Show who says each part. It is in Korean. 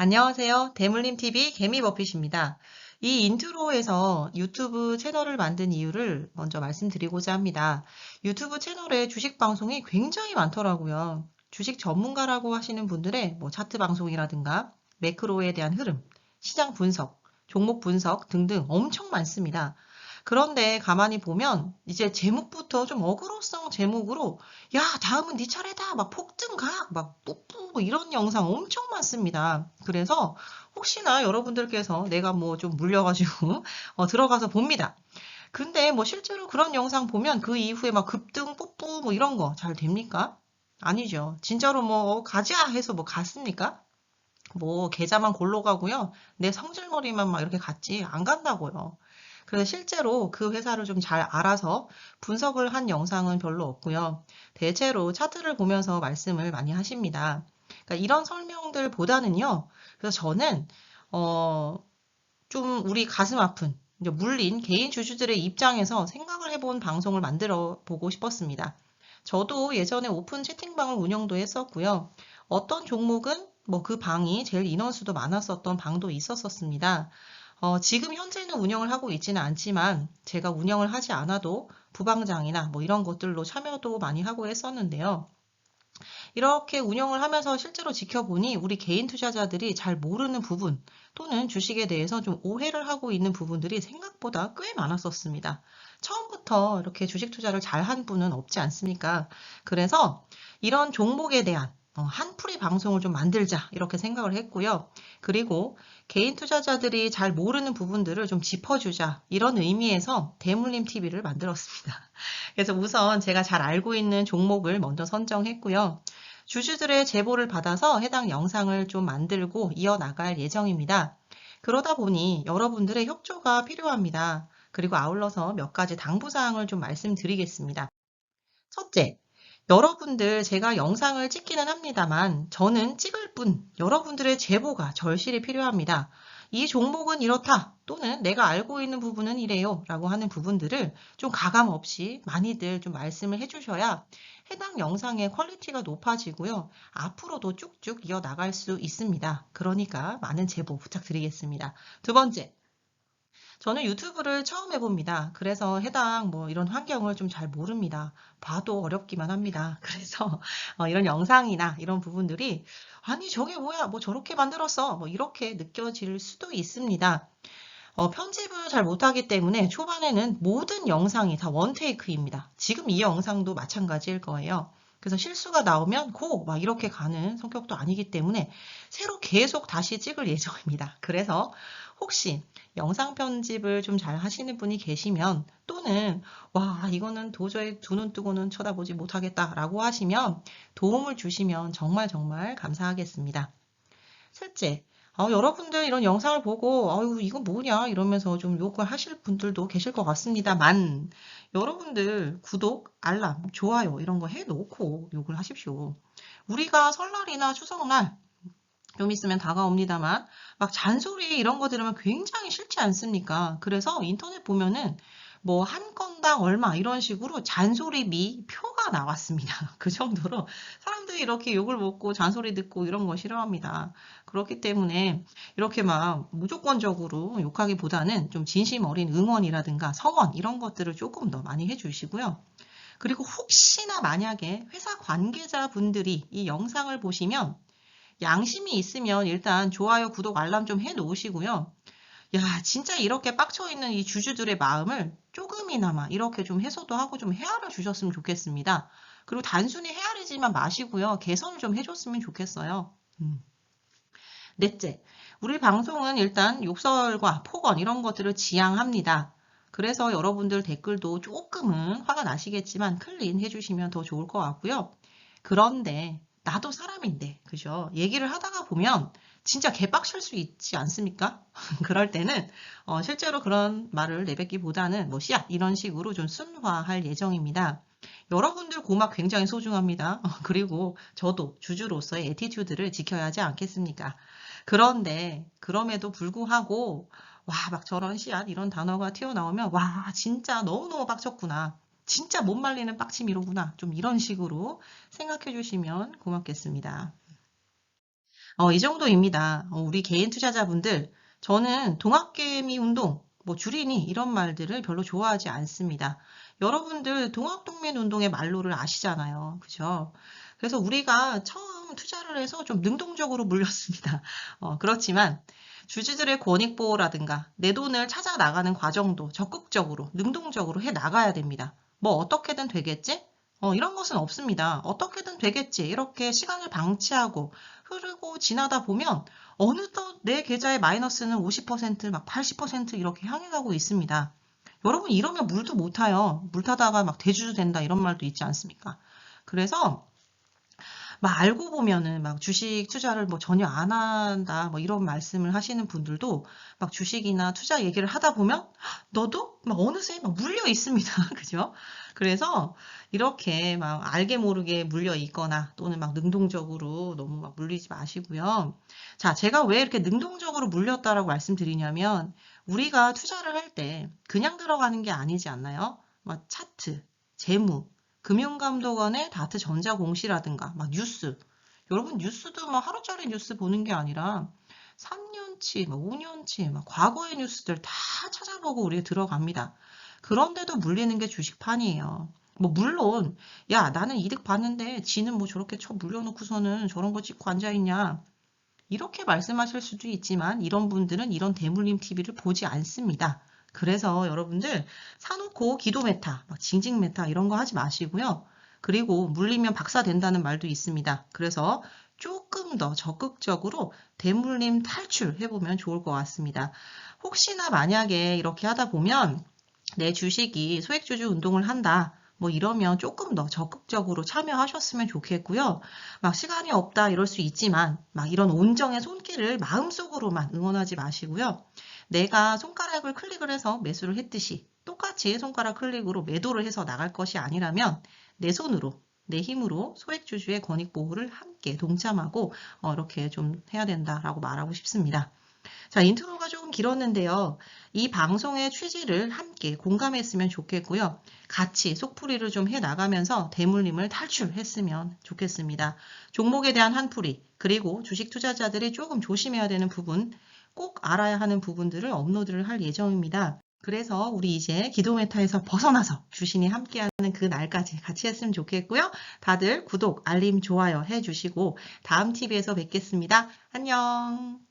Speaker 1: 안녕하세요. 대물림TV 개미버핏입니다. 이 인트로에서 유튜브 채널을 만든 이유를 먼저 말씀드리고자 합니다. 유튜브 채널에 주식 방송이 굉장히 많더라고요. 주식 전문가라고 하시는 분들의 뭐 차트 방송이라든가 매크로에 대한 흐름, 시장 분석, 종목 분석 등등 엄청 많습니다. 그런데 가만히 보면 이제 제목부터 좀 어그로성 제목으로 야 다음은 네 차례다 막 폭등각 막 뿌뿌 뭐 이런 영상 엄청 많습니다. 그래서 혹시나 여러분들께서 내가 뭐 좀 물려가지고 어, 들어가서 봅니다. 근데 뭐 실제로 그런 영상 보면 그 이후에 막 급등 뿌뿌 뭐 이런 거 잘 됩니까? 아니죠. 진짜로 뭐 가자 해서 뭐 갔습니까? 뭐 계좌만 골로 가고요. 내 성질머리만 막 이렇게 갔지 안 간다고요. 그래서 실제로 그 회사를 좀 잘 알아서 분석을 한 영상은 별로 없고요. 대체로 차트를 보면서 말씀을 많이 하십니다. 그러니까 이런 설명들보다는요. 그래서 저는 어, 좀 우리 가슴 아픈 물린 개인 주주들의 입장에서 생각을 해본 방송을 만들어 보고 싶었습니다. 저도 예전에 오픈 채팅방을 운영도 했었고요. 어떤 종목은 뭐 그 방이 제일 인원수도 많았었던 방도 있었었습니다. 어, 지금 현재는 운영을 하고 있지는 않지만 제가 운영을 하지 않아도 부방장이나 뭐 이런 것들로 참여도 많이 하고 했었는데요. 이렇게 운영을 하면서 실제로 지켜보니 우리 개인 투자자들이 잘 모르는 부분 또는 주식에 대해서 좀 오해를 하고 있는 부분들이 생각보다 꽤 많았었습니다. 처음부터 이렇게 주식 투자를 잘 한 분은 없지 않습니까? 그래서 이런 종목에 대한 어, 한풀이 방송을 좀 만들자 이렇게 생각을 했고요. 그리고 개인 투자자들이 잘 모르는 부분들을 좀 짚어주자 이런 의미에서 대물림 TV를 만들었습니다. 그래서 우선 제가 잘 알고 있는 종목을 먼저 선정했고요. 주주들의 제보를 받아서 해당 영상을 좀 만들고 이어나갈 예정입니다. 그러다 보니 여러분들의 협조가 필요합니다. 그리고 아울러서 몇 가지 당부사항을 좀 말씀드리겠습니다. 첫째, 여러분들 제가 영상을 찍기는 합니다만 저는 찍을 뿐 여러분들의 제보가 절실히 필요합니다. 이 종목은 이렇다 또는 내가 알고 있는 부분은 이래요 라고 하는 부분들을 좀 가감 없이 많이들 좀 말씀을 해주셔야 해당 영상의 퀄리티가 높아지고요. 앞으로도 쭉쭉 이어나갈 수 있습니다. 그러니까 많은 제보 부탁드리겠습니다. 두 번째, 저는 유튜브를 처음 해봅니다. 그래서 해당 뭐 이런 환경을 좀 잘 모릅니다. 봐도 어렵기만 합니다. 그래서 어 이런 영상이나 이런 부분들이 아니 저게 뭐야 뭐 저렇게 만들었어 뭐 이렇게 느껴질 수도 있습니다. 어, 편집을 잘 못하기 때문에 초반에는 모든 영상이 다 원테이크입니다. 지금 이 영상도 마찬가지일 거예요. 그래서 실수가 나오면 고! 막 이렇게 가는 성격도 아니기 때문에 새로 계속 다시 찍을 예정입니다. 그래서 혹시 영상 편집을 좀 잘 하시는 분이 계시면 또는 와 이거는 도저히 두 눈 뜨고는 쳐다보지 못하겠다 라고 하시면 도움을 주시면 정말 정말 감사하겠습니다. 셋째, 어, 여러분들 이런 영상을 보고 아유 이거 뭐냐 이러면서 좀 욕을 하실 분들도 계실 것 같습니다만 여러분들 구독, 알람, 좋아요 이런 거 해놓고 욕을 하십시오. 우리가 설날이나 추석날 좀 있으면 다가옵니다만 막 잔소리 이런 거 들으면 굉장히 싫지 않습니까? 그래서 인터넷 보면은 뭐 한 건당 얼마 이런 식으로 잔소리비 표가 나왔습니다. 그 정도로 사람들이 이렇게 욕을 먹고 잔소리 듣고 이런 거 싫어합니다. 그렇기 때문에 이렇게 막 무조건적으로 욕하기보다는 좀 진심 어린 응원이라든가 성원 이런 것들을 조금 더 많이 해주시고요. 그리고 혹시나 만약에 회사 관계자분들이 이 영상을 보시면 양심이 있으면 일단 좋아요, 구독, 알람 좀 해 놓으시고요. 야, 진짜 이렇게 빡쳐 있는 이 주주들의 마음을 조금이나마 이렇게 좀 해소도 하고 좀 헤아려 주셨으면 좋겠습니다. 그리고 단순히 헤아리지만 마시고요. 개선을 좀 해줬으면 좋겠어요. 음. 넷째, 우리 방송은 일단 욕설과 폭언 이런 것들을 지향합니다. 그래서 여러분들 댓글도 조금은 화가 나시겠지만 클린 해주시면 더 좋을 것 같고요. 그런데 나도 사람인데, 그죠? 얘기를 하다가 보면 진짜 개빡칠 수 있지 않습니까? 그럴 때는 어, 실제로 그런 말을 내뱉기보다는 뭐 씨앗 이런 식으로 좀 순화할 예정입니다. 여러분들 고막 굉장히 소중합니다. 그리고 저도 주주로서의 에티튜드를 지켜야 하지 않겠습니까? 그런데 그럼에도 불구하고 와 막 저런 씨앗 이런 단어가 튀어나오면 와 진짜 너무너무 빡쳤구나. 진짜 못 말리는 빡침이로구나. 좀 이런 식으로 생각해 주시면 고맙겠습니다. 어, 이 정도입니다. 어, 우리 개인 투자자분들, 저는 동학개미 운동, 뭐 줄이니 이런 말들을 별로 좋아하지 않습니다. 여러분들 동학동맹 운동의 말로를 아시잖아요. 그죠? 그래서 우리가 처음 투자를 해서 좀 능동적으로 물렸습니다. 어, 그렇지만 주주들의 권익 보호라든가 내 돈을 찾아 나가는 과정도 적극적으로, 능동적으로 해 나가야 됩니다. 뭐 어떻게든 되겠지? 어, 이런 것은 없습니다. 어떻게든 되겠지. 이렇게 시간을 방치하고 흐르고 지나다 보면 어느덧 내 계좌의 마이너스는 50%, 막 80% 이렇게 향해 가고 있습니다. 여러분 이러면 물도 못 타요. 물 타다가 막 대주주 된다 이런 말도 있지 않습니까? 그래서 막 알고 보면은 막 주식 투자를 뭐 전혀 안 한다 뭐 이런 말씀을 하시는 분들도 막 주식이나 투자 얘기를 하다 보면 너도 막 어느새 막 물려 있습니다. 그죠? 그래서 이렇게 막 알게 모르게 물려 있거나 또는 막 능동적으로 너무 막 물리지 마시고요. 자, 제가 왜 이렇게 능동적으로 물렸다라고 말씀드리냐면 우리가 투자를 할 때 그냥 들어가는 게 아니지 않나요? 막 차트, 재무, 금융감독원의 다트 전자공시라든가 막 뉴스 여러분 뉴스도 막 하루짜리 뉴스 보는 게 아니라 3년치, 막 5년치, 막 과거의 뉴스들 다 찾아보고 우리가 들어갑니다. 그런데도 물리는 게 주식판이에요. 뭐 물론 야 나는 이득 봤는데 지는 뭐 저렇게 쳐 물려놓고서는 저런 거 찍고 앉아있냐 이렇게 말씀하실 수도 있지만 이런 분들은 이런 대물림 TV를 보지 않습니다. 그래서 여러분들 사놓고 기도 메타, 막 징징 메타 이런 거 하지 마시고요. 그리고 물리면 박사 된다는 말도 있습니다. 그래서 조금 더 적극적으로 대물림 탈출해보면 좋을 것 같습니다. 혹시나 만약에 이렇게 하다 보면 내 주식이 소액주주 운동을 한다. 뭐 이러면 조금 더 적극적으로 참여하셨으면 좋겠고요. 막 시간이 없다 이럴 수 있지만 막 이런 온정의 손길을 마음속으로만 응원하지 마시고요. 내가 손가락을 클릭을 해서 매수를 했듯이 똑같이 손가락 클릭으로 매도를 해서 나갈 것이 아니라면 내 손으로 내 힘으로 소액 주주의 권익 보호를 함께 동참하고 어, 이렇게 좀 해야 된다라고 말하고 싶습니다. 자, 인트로가 조금 길었는데요. 이 방송의 취지를 함께 공감했으면 좋겠고요. 같이 속풀이를 좀 해 나가면서 대물림을 탈출했으면 좋겠습니다. 종목에 대한 한풀이, 그리고 주식 투자자들이 조금 조심해야 되는 부분, 꼭 알아야 하는 부분들을 업로드를 할 예정입니다. 그래서 우리 이제 기도 메타에서 벗어나서 주신이 함께하는 그 날까지 같이 했으면 좋겠고요. 다들 구독, 알림, 좋아요 해주시고 다음 TV에서 뵙겠습니다. 안녕.